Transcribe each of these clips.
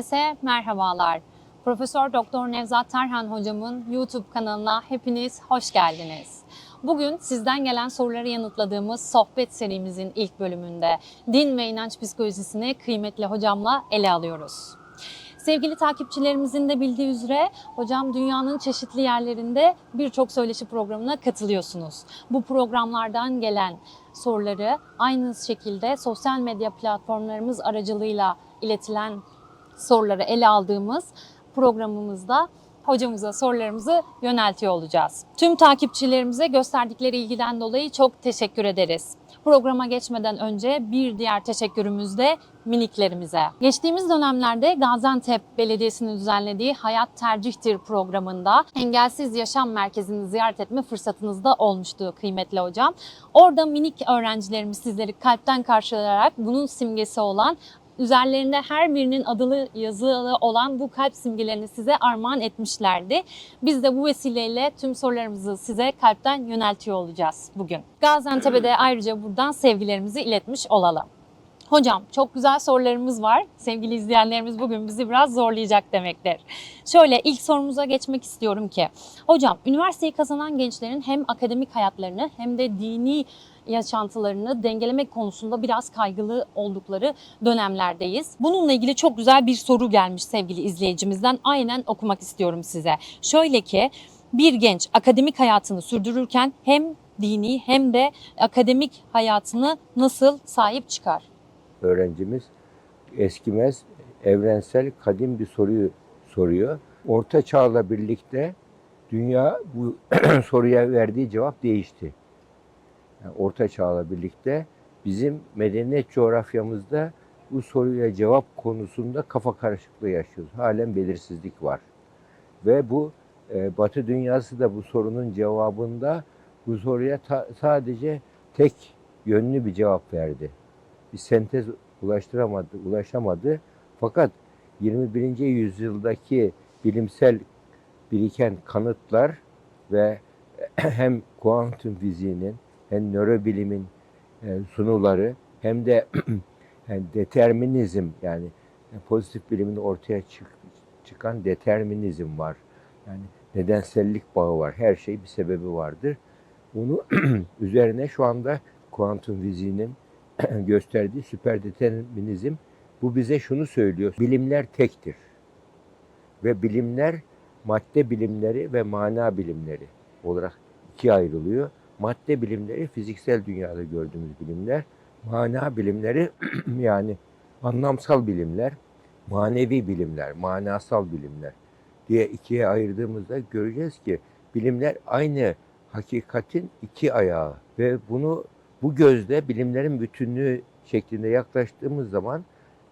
Herkese merhabalar. Profesör Doktor Nevzat Tarhan hocamın YouTube kanalına hepiniz hoş geldiniz. Bugün sizden gelen soruları yanıtladığımız sohbet serimizin ilk bölümünde din ve inanç psikolojisini kıymetli hocamla ele alıyoruz. Sevgili takipçilerimizin de bildiği üzere hocam dünyanın çeşitli yerlerinde birçok söyleşi programına katılıyorsunuz. Bu programlardan gelen soruları aynı şekilde sosyal medya platformlarımız aracılığıyla iletilen soruları ele aldığımız programımızda hocamıza sorularımızı yöneltiyor olacağız. Tüm takipçilerimize gösterdikleri ilgiden dolayı çok teşekkür ederiz. Programa geçmeden önce bir diğer teşekkürümüz de miniklerimize. Geçtiğimiz dönemlerde Gaziantep Belediyesi'nin düzenlediği Hayat Tercihtir programında Engelsiz Yaşam Merkezi'ni ziyaret etme fırsatınız da olmuştu kıymetli hocam. Orada minik öğrencilerimiz sizleri kalpten karşılayarak bunun simgesi olan üzerlerinde her birinin adılı yazılı olan bu kalp simgelerini size armağan etmişlerdi. Biz de bu vesileyle tüm sorularımızı size kalpten yöneltiyor olacağız bugün. Gaziantep'e ayrıca buradan sevgilerimizi iletmiş olalım. Hocam çok güzel sorularımız var. Sevgili izleyenlerimiz bugün bizi biraz zorlayacak demektir. Şöyle ilk sorumuza geçmek istiyorum ki. Hocam üniversiteyi kazanan gençlerin hem akademik hayatlarını hem de dini yaşantılarını dengelemek konusunda biraz kaygılı oldukları dönemlerdeyiz. Bununla ilgili çok güzel bir soru gelmiş sevgili izleyicimizden. Aynen okumak istiyorum size. Şöyle ki bir genç akademik hayatını sürdürürken hem dini hem de akademik hayatını nasıl sahip çıkar? öğrencimiz eskimez, evrensel, kadim bir soruyu soruyor. Orta Çağ'la birlikte dünya bu soruya verdiği cevap değişti. Yani Orta Çağ'la birlikte bizim medeniyet coğrafyamızda bu soruya cevap konusunda kafa karışıklığı yaşıyoruz. Halen belirsizlik var. Ve bu e, Batı dünyası da bu sorunun cevabında bu soruya ta- sadece tek yönlü bir cevap verdi bir sentez ulaştıramadı, ulaşamadı. Fakat 21. yüzyıldaki bilimsel biriken kanıtlar ve hem kuantum fiziğinin hem nörobilimin e, sunuları hem de determinizm yani pozitif bilimin ortaya çık- çıkan determinizm var. Yani nedensellik bağı var. Her şey bir sebebi vardır. Bunu üzerine şu anda kuantum fiziğinin gösterdiği süper determinizm bu bize şunu söylüyor. Bilimler tektir. Ve bilimler madde bilimleri ve mana bilimleri olarak ikiye ayrılıyor. Madde bilimleri fiziksel dünyada gördüğümüz bilimler. Mana bilimleri yani anlamsal bilimler, manevi bilimler, manasal bilimler diye ikiye ayırdığımızda göreceğiz ki bilimler aynı hakikatin iki ayağı ve bunu bu gözle bilimlerin bütünlüğü şeklinde yaklaştığımız zaman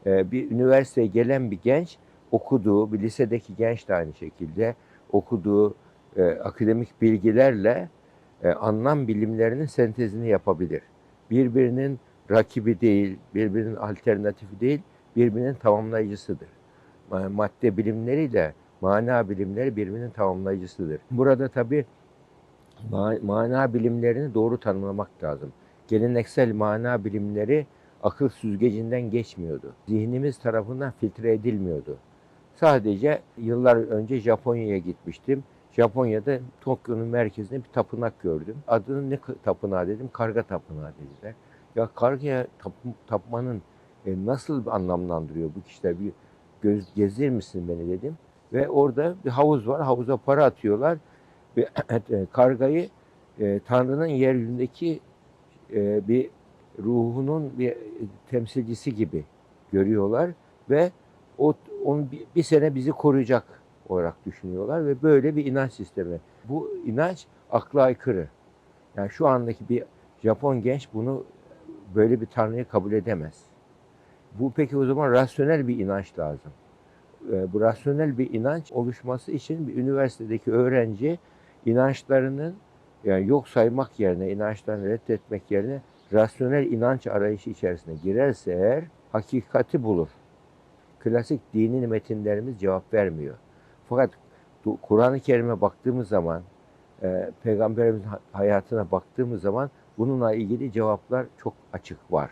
e, bir üniversiteye gelen bir genç okuduğu, bir lisedeki genç de aynı şekilde okuduğu e, akademik bilgilerle e, anlam bilimlerinin sentezini yapabilir. Birbirinin rakibi değil, birbirinin alternatifi değil, birbirinin tamamlayıcısıdır. Ma- Madde bilimleriyle mana bilimleri birbirinin tamamlayıcısıdır. Burada tabii ma- mana bilimlerini doğru tanımlamak lazım geleneksel mana bilimleri akıl süzgecinden geçmiyordu. Zihnimiz tarafından filtre edilmiyordu. Sadece yıllar önce Japonya'ya gitmiştim. Japonya'da Tokyo'nun merkezinde bir tapınak gördüm. Adını ne tapınağı dedim? Karga tapınağı dediler. Ya kargaya tap, tapmanın e, nasıl anlamlandırıyor bu kişiler? Bir göz gezdir misin beni dedim. Ve orada bir havuz var. Havuza para atıyorlar. Ve kargayı e, Tanrı'nın yeryüzündeki e, bir ruhunun bir temsilcisi gibi görüyorlar ve o onu bir, bir sene bizi koruyacak olarak düşünüyorlar ve böyle bir inanç sistemi. Bu inanç akla aykırı. Yani şu andaki bir Japon genç bunu böyle bir tanrıyı kabul edemez. Bu peki o zaman rasyonel bir inanç lazım. E, bu rasyonel bir inanç oluşması için bir üniversitedeki öğrenci inançlarının yani yok saymak yerine, inançlarını reddetmek yerine rasyonel inanç arayışı içerisine girerse eğer hakikati bulur. Klasik dini metinlerimiz cevap vermiyor. Fakat Kur'an-ı Kerim'e baktığımız zaman, e, Peygamberimizin hayatına baktığımız zaman bununla ilgili cevaplar çok açık var.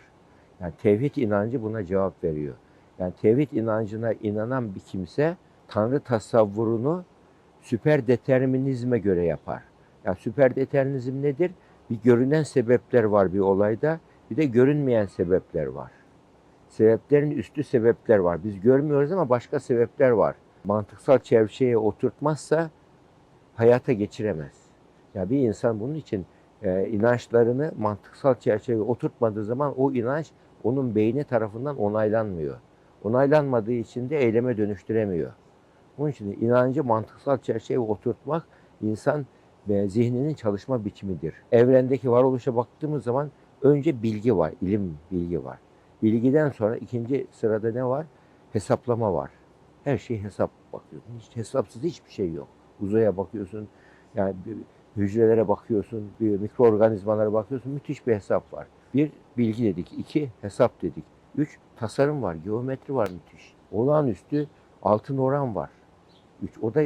Yani tevhid inancı buna cevap veriyor. Yani tevhid inancına inanan bir kimse Tanrı tasavvurunu süper determinizme göre yapar. Yani süper determinizm nedir? Bir görünen sebepler var bir olayda, bir de görünmeyen sebepler var. Sebeplerin üstü sebepler var. Biz görmüyoruz ama başka sebepler var. Mantıksal çerçeveye oturtmazsa hayata geçiremez. Ya bir insan bunun için e, inançlarını mantıksal çerçeveye oturtmadığı zaman o inanç onun beyni tarafından onaylanmıyor. Onaylanmadığı için de eyleme dönüştüremiyor. Onun için inancı mantıksal çerçeveye oturtmak insan ve zihninin çalışma biçimidir. Evrendeki varoluşa baktığımız zaman önce bilgi var, ilim bilgi var. Bilgiden sonra ikinci sırada ne var? Hesaplama var. Her şey hesap bakıyorsun. Hiç hesapsız hiçbir şey yok. Uzaya bakıyorsun, yani hücrelere bakıyorsun, bir mikroorganizmalara bakıyorsun. Müthiş bir hesap var. Bir, bilgi dedik. iki hesap dedik. Üç, tasarım var, geometri var müthiş. Olağanüstü altın oran var. Üç, o da,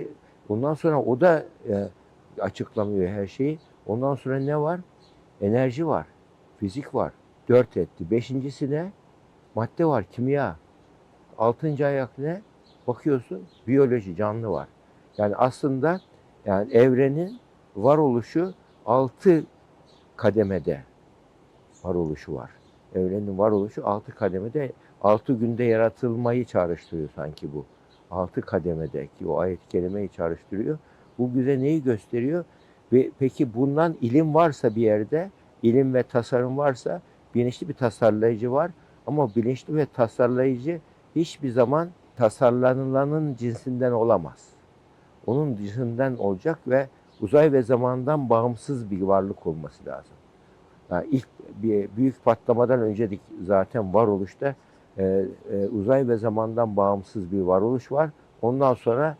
ondan sonra o da e, açıklamıyor her şeyi. Ondan sonra ne var? Enerji var, fizik var. Dört etti. Beşincisi ne? Madde var, kimya. Altıncı ayak ne? Bakıyorsun, biyoloji, canlı var. Yani aslında yani evrenin varoluşu altı kademede varoluşu var. Evrenin varoluşu altı kademede, altı günde yaratılmayı çağrıştırıyor sanki bu. Altı kademede ki o ayet-i çağrıştırıyor. Bu bize neyi gösteriyor? Ve peki bundan ilim varsa bir yerde, ilim ve tasarım varsa bilinçli bir tasarlayıcı var. Ama bilinçli ve tasarlayıcı hiçbir zaman tasarlanılanın cinsinden olamaz. Onun dışından olacak ve uzay ve zamandan bağımsız bir varlık olması lazım. Yani ilk bir büyük patlamadan önce zaten varoluşta e, e, uzay ve zamandan bağımsız bir varoluş var. Ondan sonra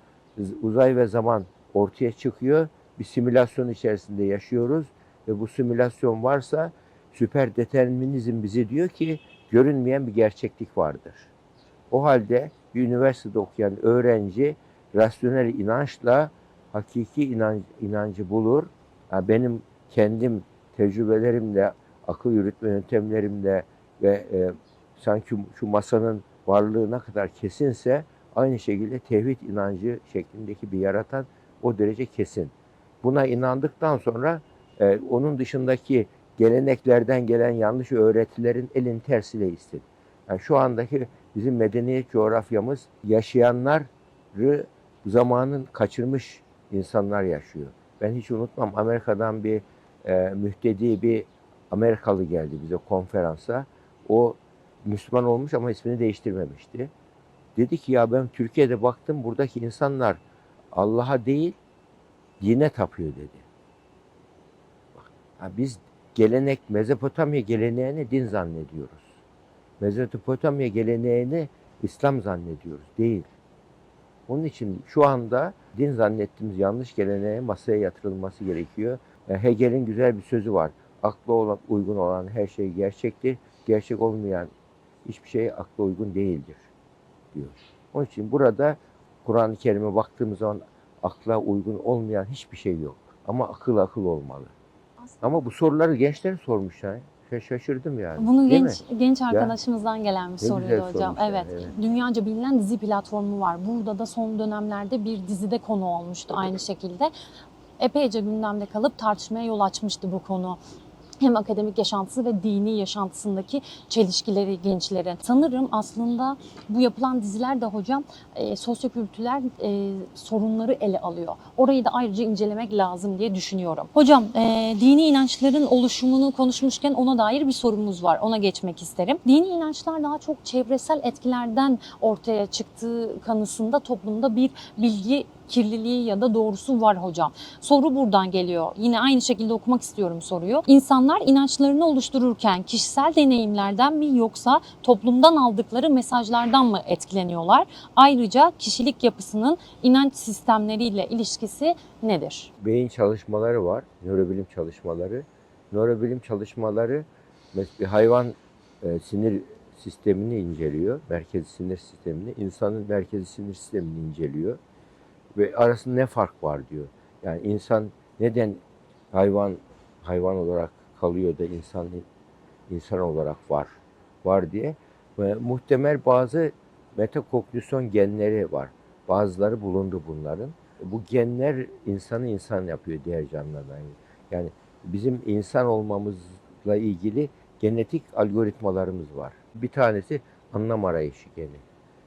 uzay ve zaman ortaya çıkıyor. Bir simülasyon içerisinde yaşıyoruz ve bu simülasyon varsa süper determinizm bize diyor ki görünmeyen bir gerçeklik vardır. O halde bir üniversitede okuyan öğrenci rasyonel inançla hakiki inanç, inancı bulur. Yani benim kendim tecrübelerimle, akıl yürütme yöntemlerimle ve e, sanki şu masanın varlığı ne kadar kesinse aynı şekilde tevhid inancı şeklindeki bir yaratan o derece kesin. Buna inandıktan sonra e, onun dışındaki geleneklerden gelen yanlış öğretilerin elin tersiyle istin. Yani şu andaki bizim medeniyet coğrafyamız yaşayanları zamanın kaçırmış insanlar yaşıyor. Ben hiç unutmam Amerika'dan bir e, mühtedi bir Amerikalı geldi bize konferansa. O Müslüman olmuş ama ismini değiştirmemişti. Dedi ki ya ben Türkiye'de baktım buradaki insanlar Allah'a değil dine tapıyor dedi. Bak, ha biz gelenek Mezopotamya geleneğini din zannediyoruz. Mezopotamya geleneğini İslam zannediyoruz. Değil. Onun için şu anda din zannettiğimiz yanlış geleneğe masaya yatırılması gerekiyor. E, Hegel'in güzel bir sözü var. Akla olan, uygun olan her şey gerçektir. Gerçek olmayan hiçbir şey akla uygun değildir diyor. Onun için burada Kur'an-ı Kerim'e baktığımız zaman akla uygun olmayan hiçbir şey yok. Ama akıl akıl olmalı. Ama bu soruları gençler sormuş yani. Şa- Şaşırdım yani. Bunu Değil genç genç arkadaşımızdan gelen bir soruydu hocam. Evet. evet. Dünyaca bilinen dizi platformu var. Burada da son dönemlerde bir dizide konu olmuştu aynı şekilde. Epeyce gündemde kalıp tartışmaya yol açmıştı bu konu. Hem akademik yaşantısı ve dini yaşantısındaki çelişkileri gençlerin. Sanırım aslında bu yapılan diziler de hocam e, sosyokültürel e, sorunları ele alıyor. Orayı da ayrıca incelemek lazım diye düşünüyorum. Hocam e, dini inançların oluşumunu konuşmuşken ona dair bir sorumuz var. Ona geçmek isterim. Dini inançlar daha çok çevresel etkilerden ortaya çıktığı kanısında toplumda bir bilgi kirliliği ya da doğrusu var hocam. Soru buradan geliyor. Yine aynı şekilde okumak istiyorum soruyu. İnsanlar inançlarını oluştururken kişisel deneyimlerden mi yoksa toplumdan aldıkları mesajlardan mı etkileniyorlar? Ayrıca kişilik yapısının inanç sistemleriyle ilişkisi nedir? beyin çalışmaları var, nörobilim çalışmaları. Nörobilim çalışmaları bir hayvan e, sinir sistemini inceliyor, merkezi sinir sistemini, insanın merkezi sinir sistemini inceliyor ve arasında ne fark var diyor. Yani insan neden hayvan hayvan olarak kalıyor da insan insan olarak var var diye ve muhtemel bazı metakognisyon genleri var. Bazıları bulundu bunların. Bu genler insanı insan yapıyor diğer canlılardan. Yani bizim insan olmamızla ilgili genetik algoritmalarımız var. Bir tanesi anlam arayışı geni.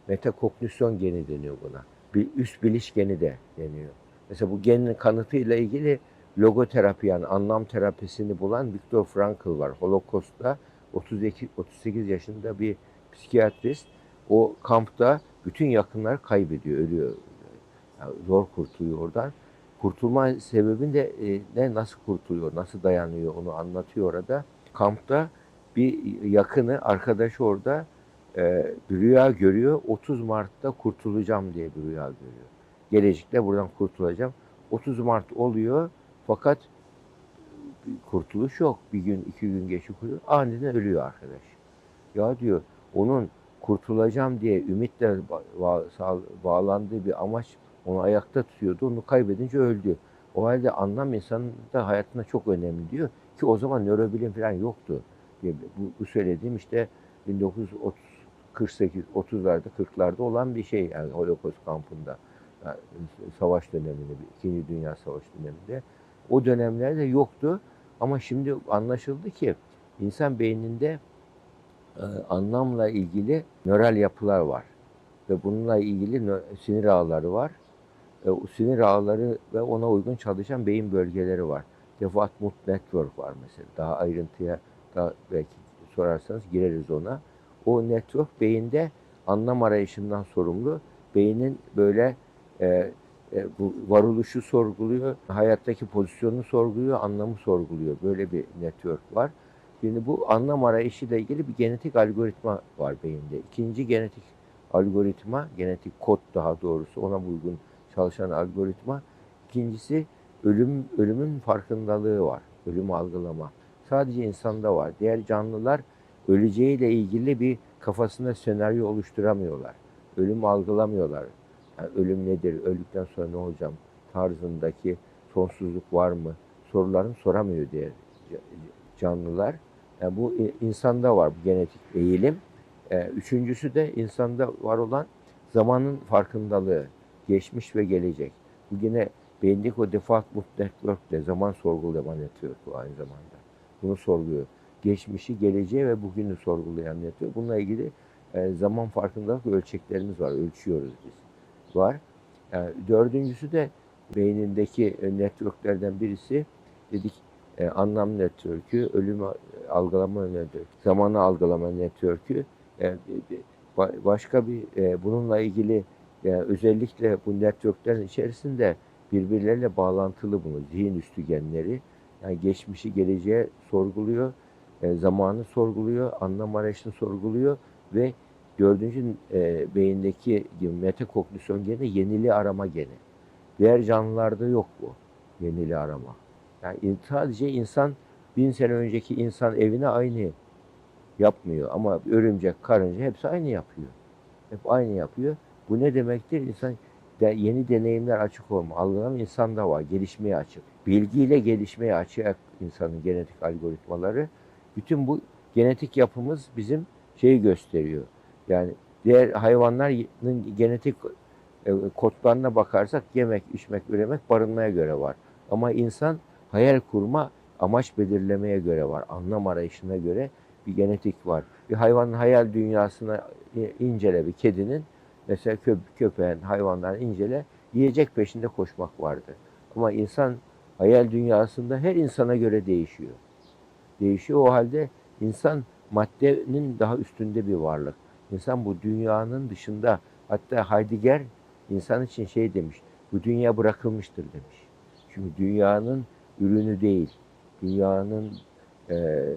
Metakognisyon geni deniyor buna. Bir üst biliş geni de deniyor. Mesela bu genin kanıtıyla ilgili logoterapi yani anlam terapisini bulan Viktor Frankl var. Holocaust'ta 32 38 yaşında bir psikiyatrist. O kampta bütün yakınlar kaybediyor, ölüyor. Yani zor kurtuluyor oradan. Kurtulma sebebini de e, ne nasıl kurtuluyor, nasıl dayanıyor onu anlatıyor orada. Kampta bir yakını, arkadaşı orada e, bir rüya görüyor. 30 Mart'ta kurtulacağım diye bir rüya görüyor. Gelecekte buradan kurtulacağım. 30 Mart oluyor fakat kurtuluş yok. Bir gün, iki gün geçiyor. kurtuluyor. Aniden ölüyor arkadaş. Ya diyor onun kurtulacağım diye ümitle bağlandığı bir amaç onu ayakta tutuyordu. Onu kaybedince öldü. O halde anlam insanın da hayatında çok önemli diyor. Ki o zaman nörobilim falan yoktu. Bu, bu söylediğim işte 1948 30'larda 40'larda olan bir şey yani Holocaust kampında. Yani savaş döneminde, İkinci Dünya Savaşı döneminde. O dönemlerde yoktu ama şimdi anlaşıldı ki insan beyninde e, anlamla ilgili nöral yapılar var. Ve bununla ilgili sinir ağları var. E, sinir ağları ve ona uygun çalışan beyin bölgeleri var. Default Mood Network var mesela. Daha ayrıntıya daha belki sorarsanız gireriz ona. O network beyinde anlam arayışından sorumlu. Beynin böyle e, e, bu varoluşu sorguluyor, hayattaki pozisyonunu sorguluyor, anlamı sorguluyor. Böyle bir network var. Şimdi bu anlam arayışıyla ilgili bir genetik algoritma var beyinde. İkinci genetik algoritma, genetik kod daha doğrusu ona uygun çalışan algoritma. İkincisi ölüm ölümün farkındalığı var. Ölüm algılama. Sadece insanda var. Diğer canlılar öleceğiyle ilgili bir kafasında senaryo oluşturamıyorlar. Ölüm algılamıyorlar. Yani ölüm nedir? Öldükten sonra ne olacağım? Tarzındaki sonsuzluk var mı? Sorularını soramıyor diğer canlılar. Yani bu insanda var bu genetik eğilim. Ee, Üçüncüsü de insanda var olan zamanın farkındalığı, geçmiş ve gelecek. Bu yine beyindeki o default mood network'le zaman sorgulama network aynı zamanda. Bunu sorguluyor. Geçmişi, geleceği ve bugünü sorgulayan network. Bununla ilgili e, zaman farkındalık ölçeklerimiz var. Ölçüyoruz biz. Var. Yani dördüncüsü de beynindeki e, networklerden birisi dedik e, anlam network'ü, ölüm algılama network'ü, zamanı algılama network'ü. E, e, ba- başka bir e, bununla ilgili e, özellikle bu networklerin içerisinde birbirleriyle bağlantılı bunu zihin üstü genleri. Yani geçmişi geleceğe sorguluyor, e, zamanı sorguluyor, anlam arayışını sorguluyor ve dördüncü e, beyindeki metakognisyon geni yeniliği arama geni. Diğer canlılarda yok bu yeniliği arama. Yani sadece insan bin sene önceki insan evine aynı yapmıyor ama örümcek, karınca hepsi aynı yapıyor. Hep aynı yapıyor. Bu ne demektir? İnsan de, yeni deneyimler açık olma. Algılama insanda var. Gelişmeye açık. Bilgiyle gelişmeye açık insanın genetik algoritmaları. Bütün bu genetik yapımız bizim şeyi gösteriyor. Yani diğer hayvanların genetik e, kodlarına bakarsak yemek, içmek, üremek, barınmaya göre var. Ama insan hayal kurma, amaç belirlemeye göre var. Anlam arayışına göre bir genetik var. Bir hayvanın hayal dünyasına incele bir kedinin mesela kö köpeğin, hayvanların incele yiyecek peşinde koşmak vardır. Ama insan hayal dünyasında her insana göre değişiyor. Değişiyor o halde insan maddenin daha üstünde bir varlık. İnsan bu dünyanın dışında hatta Heidegger insan için şey demiş. Bu dünya bırakılmıştır demiş. Çünkü dünyanın ürünü değil. Dünyanın e, e, e,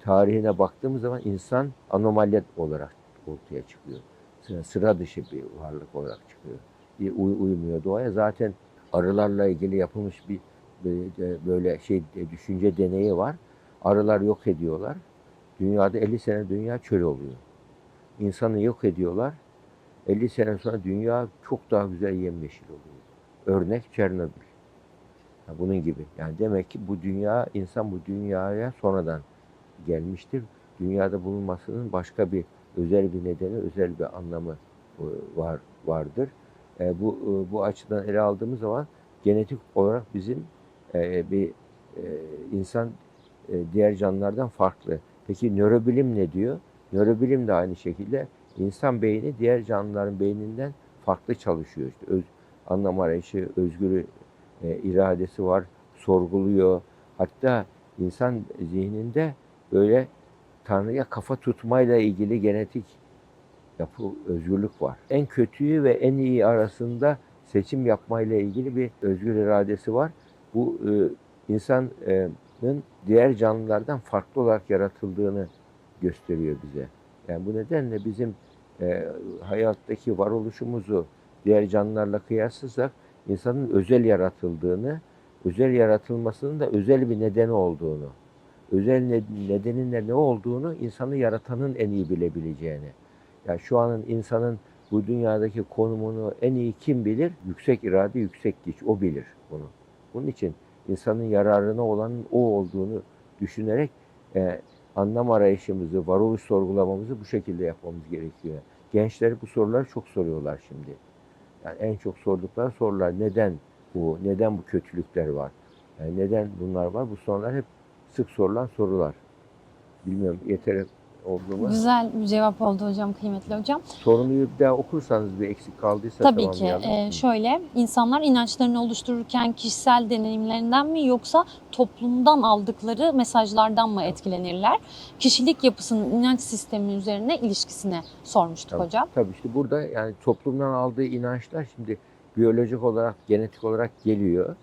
tarihine baktığımız zaman insan anomalya olarak ortaya çıkıyor. Sıra, sıra dışı bir varlık olarak çıkıyor. Bir uy- uymuyor doğaya. Zaten arılarla ilgili yapılmış bir- böyle şey düşünce deneyi var. Arılar yok ediyorlar. Dünyada 50 sene dünya çöl oluyor. İnsanı yok ediyorlar. 50 sene sonra dünya çok daha güzel yemyeşil oluyor. Örnek Çernobil. Bunun gibi. Yani demek ki bu dünya, insan bu dünyaya sonradan gelmiştir. Dünyada bulunmasının başka bir özel bir nedeni, özel bir anlamı e, var vardır. E, bu e, bu açıdan ele aldığımız zaman genetik olarak bizim e, bir e, insan e, diğer canlılardan farklı. Peki nörobilim ne diyor? Nörobilim de aynı şekilde insan beyni diğer canlıların beyninden farklı çalışıyor. İşte öz, anlam arayışı, özgür e, iradesi var, sorguluyor. Hatta insan zihninde böyle Tanrı'ya kafa tutmayla ilgili genetik yapı, özgürlük var. En kötüyü ve en iyi arasında seçim yapmayla ilgili bir özgür iradesi var. Bu e, insanın diğer canlılardan farklı olarak yaratıldığını gösteriyor bize. Yani bu nedenle bizim e, hayattaki varoluşumuzu diğer canlılarla kıyaslarsak insanın özel yaratıldığını, özel yaratılmasının da özel bir nedeni olduğunu, özel ne- nedenin de ne olduğunu insanı yaratanın en iyi bilebileceğini. Yani şu anın insanın bu dünyadaki konumunu en iyi kim bilir? Yüksek irade, yüksek güç. O bilir bunu. Bunun için insanın yararına olanın o olduğunu düşünerek e, anlam arayışımızı, varoluş sorgulamamızı bu şekilde yapmamız gerekiyor. Gençler bu soruları çok soruyorlar şimdi. Yani en çok sordukları sorular neden bu, neden bu kötülükler var? Yani neden bunlar var? Bu sorular hep sık sorulan sorular. Bilmiyorum yeter oldu mu? Güzel bir cevap oldu hocam, kıymetli hocam. Sorunu bir daha okursanız bir eksik kaldıysa Tabii ki. Ee, şöyle, insanlar inançlarını oluştururken kişisel deneyimlerinden mi yoksa toplumdan aldıkları mesajlardan mı etkilenirler? Kişilik yapısının inanç sistemi üzerine ilişkisine sormuştuk Tabii. hocam. Tabii işte burada yani toplumdan aldığı inançlar şimdi biyolojik olarak, genetik olarak geliyor.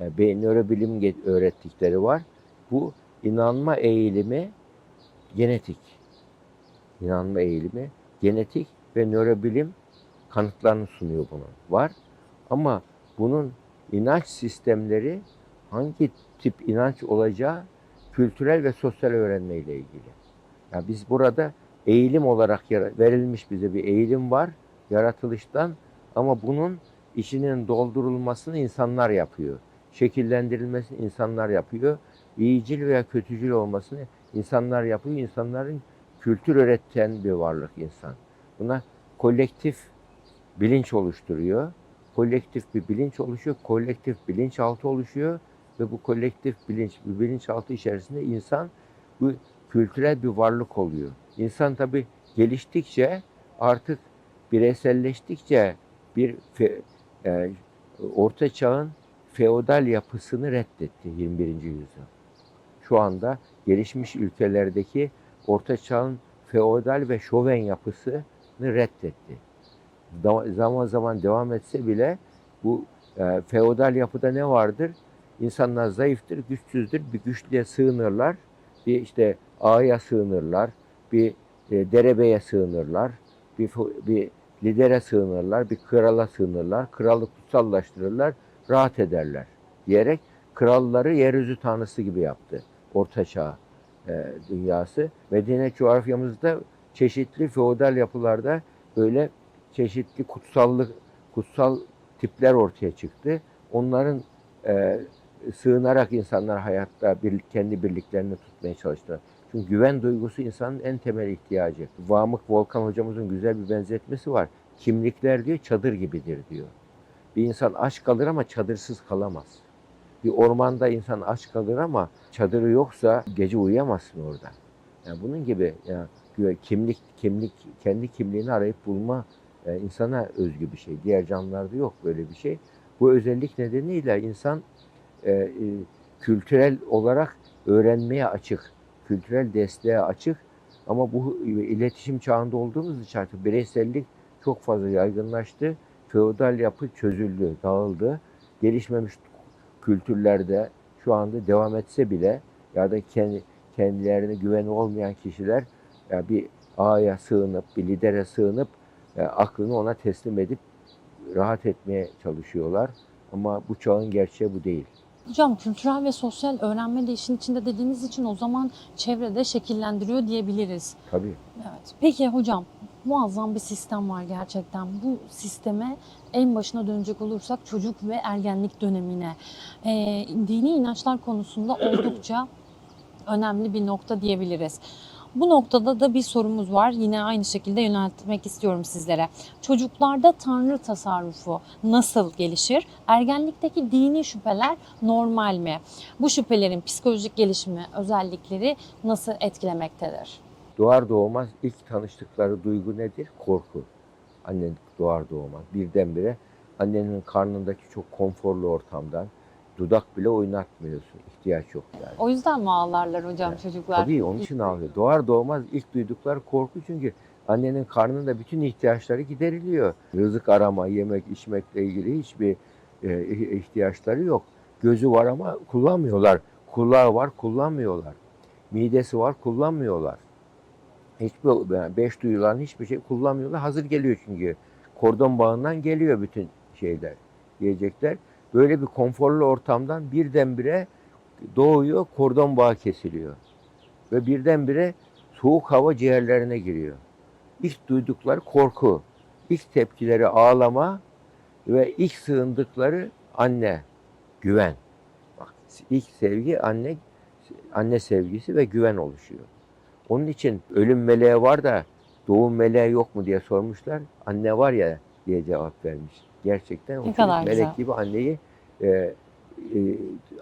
Yani beyin nörobilim öğrettikleri var. Bu inanma eğilimi genetik. İnanma eğilimi genetik ve nörobilim kanıtlarını sunuyor bunun. Var. Ama bunun inanç sistemleri hangi tip inanç olacağı kültürel ve sosyal öğrenmeyle ilgili. Yani biz burada eğilim olarak verilmiş bize bir eğilim var yaratılıştan ama bunun içinin doldurulmasını insanlar yapıyor. Şekillendirilmesini insanlar yapıyor. İyicil veya kötücül olmasını insanlar yapıyor. İnsanların kültür öğreten bir varlık insan. Buna kolektif bilinç oluşturuyor. Kolektif bir bilinç oluşuyor. Kolektif bilinçaltı oluşuyor ve bu kolektif bilinç, bu bilinçaltı içerisinde insan bu kültürel bir varlık oluyor. İnsan tabi geliştikçe artık bireyselleştikçe bir fe, e, orta çağın feodal yapısını reddetti 21. yüzyıl. Şu anda gelişmiş ülkelerdeki orta çağın feodal ve şoven yapısını reddetti. Zaman zaman devam etse bile bu e, feodal yapıda ne vardır? İnsanlar zayıftır, güçsüzdür. Bir güçlüye sığınırlar. Bir işte ağaya sığınırlar. Bir e, derebeye sığınırlar. Bir, bir lidere sığınırlar. Bir krala sığınırlar. Kralı kutsallaştırırlar. Rahat ederler. Diyerek kralları yeryüzü tanrısı gibi yaptı. Orta Çağ e, dünyası. Medeniyet coğrafyamızda çeşitli feodal yapılarda böyle çeşitli kutsallık, kutsal tipler ortaya çıktı. Onların e, sığınarak insanlar hayatta bir, kendi birliklerini tutmaya çalıştılar. Çünkü güven duygusu insanın en temel ihtiyacı. Vamık Volkan hocamızın güzel bir benzetmesi var. Kimlikler diyor çadır gibidir diyor. Bir insan aç kalır ama çadırsız kalamaz. Bir ormanda insan aç kalır ama çadırı yoksa gece uyuyamazsın orada. Yani bunun gibi yani kimlik kimlik kendi kimliğini arayıp bulma e, insana özgü bir şey. Diğer canlılarda yok böyle bir şey. Bu özellik nedeniyle insan e, e, kültürel olarak öğrenmeye açık, kültürel desteğe açık. Ama bu iletişim çağında olduğumuz için artık bireysellik çok fazla yaygınlaştı. Feodal yapı çözüldü, dağıldı. Gelişmemiş kültürlerde şu anda devam etse bile ya da kendi kendilerine güveni olmayan kişiler ya bir ağaya sığınıp, bir lidere sığınıp e, aklını ona teslim edip rahat etmeye çalışıyorlar. Ama bu çağın gerçeği bu değil. Hocam kültürel ve sosyal öğrenme de işin içinde dediğiniz için o zaman çevrede şekillendiriyor diyebiliriz. Tabii. Evet. Peki hocam muazzam bir sistem var gerçekten. Bu sisteme en başına dönecek olursak çocuk ve ergenlik dönemine. Ee, dini inançlar konusunda oldukça önemli bir nokta diyebiliriz. Bu noktada da bir sorumuz var. Yine aynı şekilde yöneltmek istiyorum sizlere. Çocuklarda tanrı tasarrufu nasıl gelişir? Ergenlikteki dini şüpheler normal mi? Bu şüphelerin psikolojik gelişimi özellikleri nasıl etkilemektedir? Doğar doğmaz ilk tanıştıkları duygu nedir? Korku. Annen doğar doğmaz birdenbire annenin karnındaki çok konforlu ortamdan dudak bile oynatmıyorsun. İhtiyaç yok yani. O yüzden mi ağlarlar hocam Evet, çocuklar? Tabii onun için ağlıyor. Doğar doğmaz ilk duydukları korku çünkü annenin karnında bütün ihtiyaçları gideriliyor. Rızık arama, yemek, içmekle ilgili hiçbir e, ihtiyaçları yok. Gözü var ama kullanmıyorlar. Kulağı var, kullanmıyorlar. Midesi var, kullanmıyorlar. Hiçbir yani beş duyuların hiçbir şey kullanmıyorlar. Hazır geliyor çünkü. Kordon bağından geliyor bütün şeyler, yiyecekler. Böyle bir konforlu ortamdan birdenbire doğuyor, kordon bağı kesiliyor. Ve birdenbire soğuk hava ciğerlerine giriyor. İlk duydukları korku, ilk tepkileri ağlama ve ilk sığındıkları anne, güven. Bak ilk sevgi anne, anne sevgisi ve güven oluşuyor. Onun için ölüm meleği var da doğum meleği yok mu diye sormuşlar. Anne var ya diye cevap vermiş. Gerçekten o çocuk melek güzel. gibi anneyi e, e,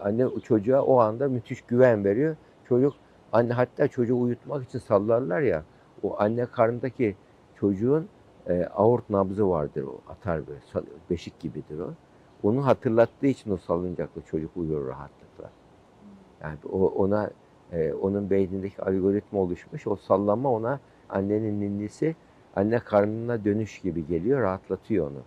anne çocuğa o anda müthiş güven veriyor. Çocuk anne hatta çocuğu uyutmak için sallarlar ya. O anne karnındaki çocuğun e, aort nabzı vardır o atar böyle beşik gibidir o. Onu hatırlattığı için o salıncaklı çocuk uyur rahatlıkla. Yani o ona e, onun beynindeki algoritma oluşmuş. O sallanma ona annenin ninnisi anne karnına dönüş gibi geliyor, rahatlatıyor onu.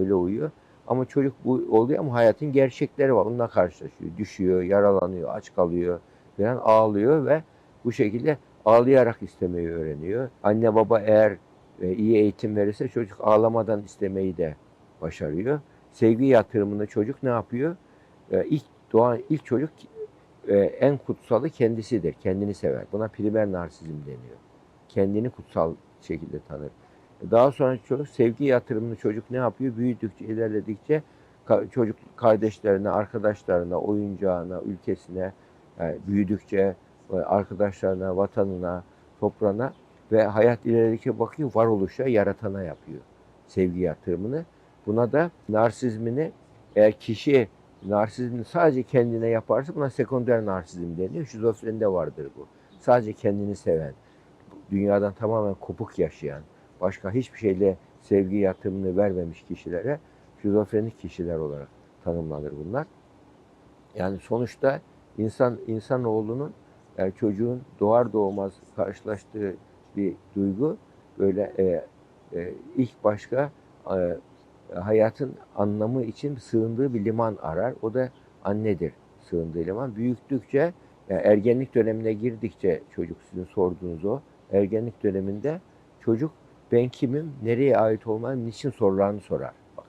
Öyle uyuyor. Ama çocuk bu oluyor ama hayatın gerçekleri var. Onunla karşılaşıyor. Düşüyor, yaralanıyor, aç kalıyor falan ağlıyor ve bu şekilde ağlayarak istemeyi öğreniyor. Anne baba eğer e, iyi eğitim verirse çocuk ağlamadan istemeyi de başarıyor. Sevgi yatırımını çocuk ne yapıyor? E, ilk doğan ilk çocuk e, en kutsalı kendisidir. Kendini sever. Buna primer narsizm deniyor. Kendini kutsal şekilde tanır. Daha sonra çocuk sevgi yatırımını çocuk ne yapıyor? Büyüdükçe, ilerledikçe çocuk kardeşlerine, arkadaşlarına, oyuncağına, ülkesine yani büyüdükçe e, arkadaşlarına, vatanına, toprağına ve hayat ilerledikçe bakıyor varoluşa, yaratana yapıyor sevgi yatırımını. Buna da narsizmini eğer kişi narsizmini sadece kendine yaparsa buna sekonder narsizm deniyor. Şizofrenide vardır bu. Sadece kendini seven, dünyadan tamamen kopuk yaşayan, başka hiçbir şeyle sevgi yatırımını vermemiş kişilere şizofrenik kişiler olarak tanımlanır bunlar. Yani sonuçta insan insanoğlunun yani çocuğun doğar doğmaz karşılaştığı bir duygu böyle e, e, ilk başka e, hayatın anlamı için sığındığı bir liman arar. O da annedir sığındığı liman. Büyüktükçe yani ergenlik dönemine girdikçe çocuk sizin sorduğunuz o ergenlik döneminde çocuk ben kimim, nereye ait olmalıyım, niçin sorularını sorar. Bak,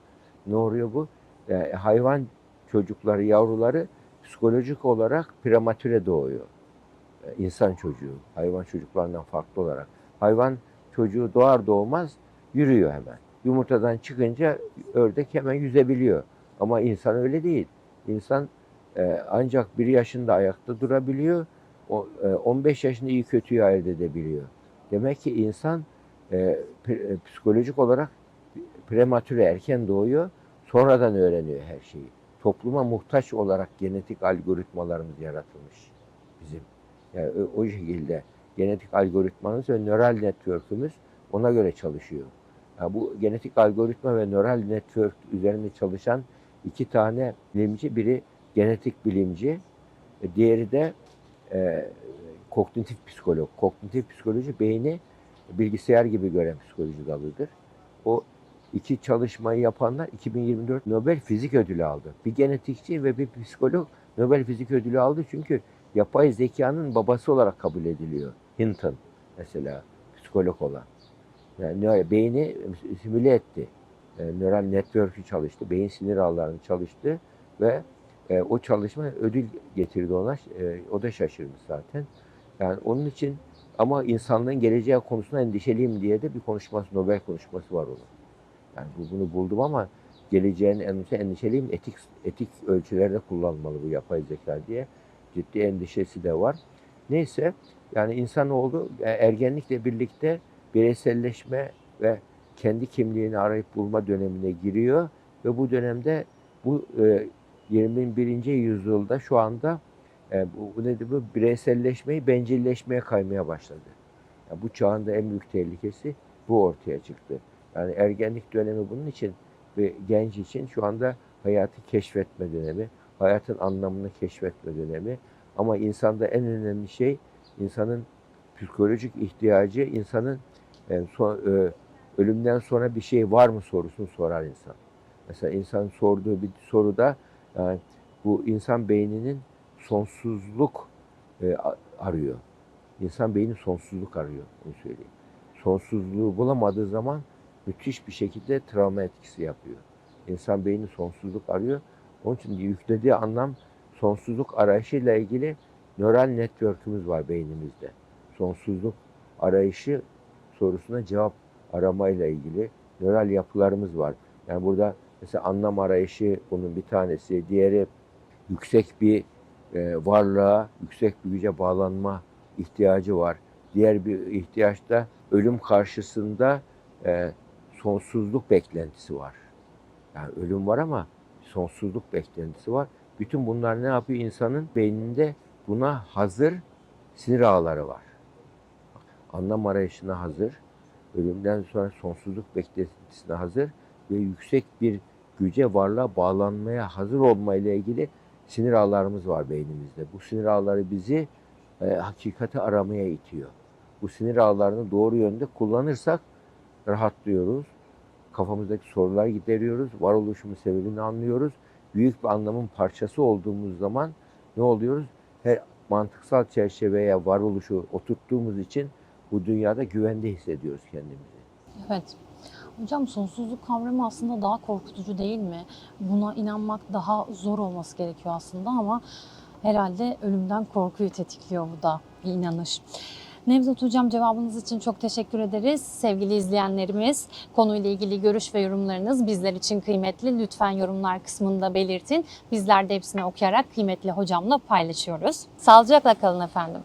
ne oluyor bu? Yani hayvan çocukları, yavruları psikolojik olarak prematüre doğuyor. Ee, İnsan çocuğu, hayvan çocuklarından farklı olarak. Hayvan çocuğu doğar doğmaz yürüyor hemen. Yumurtadan çıkınca ördek hemen yüzebiliyor. Ama insan öyle değil. İnsan e, ancak bir yaşında ayakta durabiliyor. O, e, 15 yaşında iyi kötüyü ayırt edebiliyor. Demek ki insan e, e, psikolojik olarak prematüre erken doğuyor. Sonradan öğreniyor her şeyi. Topluma muhtaç olarak genetik algoritmalarımız yaratılmış bizim. Yani o, o şekilde genetik algoritmanız ve nöral network'ümüz ona göre çalışıyor. Yani bu genetik algoritma ve nöral network üzerinde çalışan iki tane bilimci, biri genetik bilimci, e, diğeri de e, kognitif psikolog. Kognitif psikoloji beyni bilgisayar gibi gören psikoloji dalıdır. O iki çalışmayı yapanlar 2024 Nobel Fizik Ödülü aldı. Bir genetikçi ve bir psikolog Nobel Fizik Ödülü aldı çünkü yapay zekanın babası olarak kabul ediliyor. Hinton mesela psikolog olan. Yani beyni simüle etti. E, nöral network'ü çalıştı. Beyin sinir ağlarını çalıştı ve e, o çalışma ödül getirdi ona. E, o da şaşırmış zaten. Yani onun için ama insanlığın geleceği konusunda endişeliyim diye de bir konuşması, Nobel konuşması var onun. Yani bu- bunu buldum ama geleceğin endişe, endişeliyim. Etik etik ölçülerde kullanmalı bu yapay zeka diye ciddi endişesi de var. Neyse Yani insanoğlu e, ergenlikle birlikte bireyselleşme ve kendi kimliğini arayıp bulma dönemine giriyor ve bu dönemde bu e, 21. yüzyılda şu anda e, bu, bu nedir bu bireyselleşmeyi bencilleşmeye kaymaya başladı. Yani bu çağın da en büyük tehlikesi bu ortaya çıktı. Yani ergenlik dönemi bunun için ve genç için şu anda hayatı keşfetme dönemi, hayatın anlamını keşfetme dönemi. Ama insanda en önemli şey insanın psikolojik ihtiyacı, insanın yani so- e, ölümden sonra bir şey var mı sorusunu sorar insan. Mesela insan sorduğu bir soruda yani bu insan beyninin sonsuzluk e, arıyor. İnsan beyni sonsuzluk arıyor, onu söyleyeyim. Sonsuzluğu bulamadığı zaman müthiş bir şekilde travma etkisi yapıyor. İnsan beyni sonsuzluk arıyor. Onun için yüklediği anlam sonsuzluk arayışıyla ilgili nöral network'ümüz var beynimizde. Sonsuzluk arayışı sorusuna cevap aramayla ilgili nöral yapılarımız var. Yani burada mesela anlam arayışı bunun bir tanesi, diğeri yüksek bir e, varlığa, yüksek bir güce bağlanma ihtiyacı var. Diğer bir ihtiyaç da ölüm karşısında e, sonsuzluk beklentisi var. Yani ölüm var ama sonsuzluk beklentisi var. Bütün bunlar ne yapıyor? İnsanın beyninde buna hazır sinir ağları var. Anlam arayışına hazır, ölümden sonra sonsuzluk beklentisine hazır ve yüksek bir güce, varlığa bağlanmaya hazır olmayla ilgili sinir ağlarımız var beynimizde. Bu sinir ağları bizi e, hakikati aramaya itiyor. Bu sinir ağlarını doğru yönde kullanırsak rahatlıyoruz. Kafamızdaki sorular gideriyoruz. Varoluşumuz sebebini anlıyoruz. Büyük bir anlamın parçası olduğumuz zaman ne oluyoruz? Her mantıksal çerçeveye varoluşu oturttuğumuz için bu dünyada güvende hissediyoruz kendimizi. Evet. Hocam sonsuzluk kavramı aslında daha korkutucu değil mi? Buna inanmak daha zor olması gerekiyor aslında ama herhalde ölümden korkuyu tetikliyor bu da bir inanış. Nevzat Hocam cevabınız için çok teşekkür ederiz. Sevgili izleyenlerimiz konuyla ilgili görüş ve yorumlarınız bizler için kıymetli. Lütfen yorumlar kısmında belirtin. Bizler de hepsini okuyarak kıymetli hocamla paylaşıyoruz. Sağlıcakla kalın efendim.